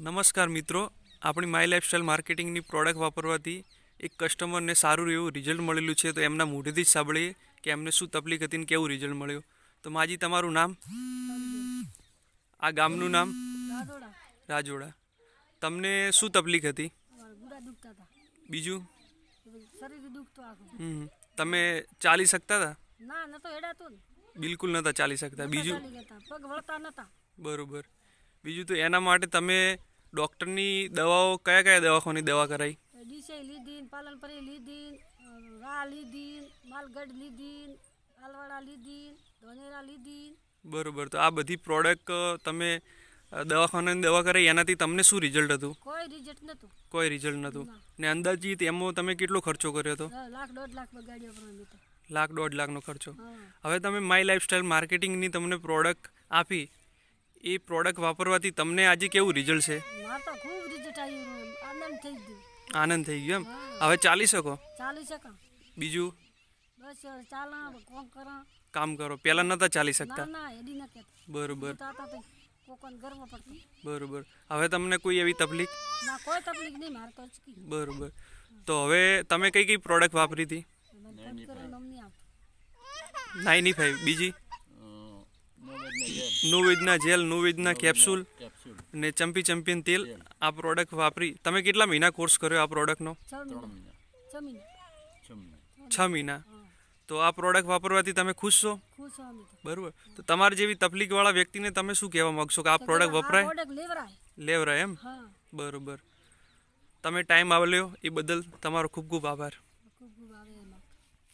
નમસ્કાર મિત્રો આપણી માય લાઈફસ્ટાઈલ માર્કેટિંગની પ્રોડક્ટ વાપરવાથી એક કસ્ટમરને સારું એવું રિઝલ્ટ મળેલું છે તો એમના મોઢેથી જ સાંભળીએ કે એમને શું તકલીફ હતી ને કેવું રિઝલ્ટ મળ્યું. તો માજી તમારું નામ? આ ગામનું નામ? રાજોડા. તમને શું તકલીફ હતી? બીજું? તમે ચાલી શકતા હતા? બિલકુલ નહોતા ચાલી શકતા. બીજું? બરોબર. બીજું તો એના માટે તમે ડૉક્ટરની દવાઓ કયા કયા દવાખાની દવા કરાવી ડીસાઈ લીધી પાલનપરી લીધી રા લીધી માલગઢ લીધી આલવાડા લીધી ધોનેરા લીધી બરોબર તો આ બધી પ્રોડક્ટ તમે દવાખાનાની દવા કરાવી એનાથી તમને શું રિઝલ્ટ હતું? કોઈ રિઝલ્ટ નહોતું. કોઈ રિઝલ્ટ નહોતું. ને. અંદાજિત એમાં તમે કેટલો ખર્ચો કર્યો હતો? લાખ દોઢ લાખ બગાડ્યો લાખ દોઢ લાખનો ખર્ચો. હવે તમે માય લાઈફસ્ટાઈલ માર્કેટિંગની તમને પ્રોડક્ટ આપી. એ પ્રોડક્ટ વાપરવાથી તમને આજે કેવું રિઝલ્ટ છે? મારે તો ખૂબ રિઝલ્ટ આવ્યું આનંદ થઈ ગયું. આનંદ થઈ ગયો એમ? હવે ચાલી શકો? ચાલી શકો. બીજું? બસ કોમ કરા? કામ કરો. પહેલાં નહોતા ચાલી શકતા? ના એડી બરોબર. બરોબર. હવે તમને કોઈ એવી તકલીફ? ના કોઈ તકલીફ નહીં મારે તો બરોબર. તો હવે તમે કઈ કઈ પ્રોડક્ટ વાપરી હતી? Ninety five. બીજી? નુવેજના જેલ નુવેજના કેપ્સ્યુલ ને ચંપી ચંપીન તેલ આ પ્રોડક્ટ વાપરી. તમે કેટલા મહિના કોર્સ કર્યો આ પ્રોડક્ટનો છ મહિના. તો આ પ્રોડક્ટ વાપરવાથી તમે ખુશ છો? બરોબર. તો તમારી જેવી તકલીફવાળા વ્યક્તિને તમે શું કહેવા માગશો કે આ પ્રોડક્ટ વપરાય? પ્રોડક્ટ લેવરાય. લેવરાય એમ? હા. બરોબર. તમે ટાઈમ આવેલો એ બદલ તમારો ખૂબ ખૂબ આભાર.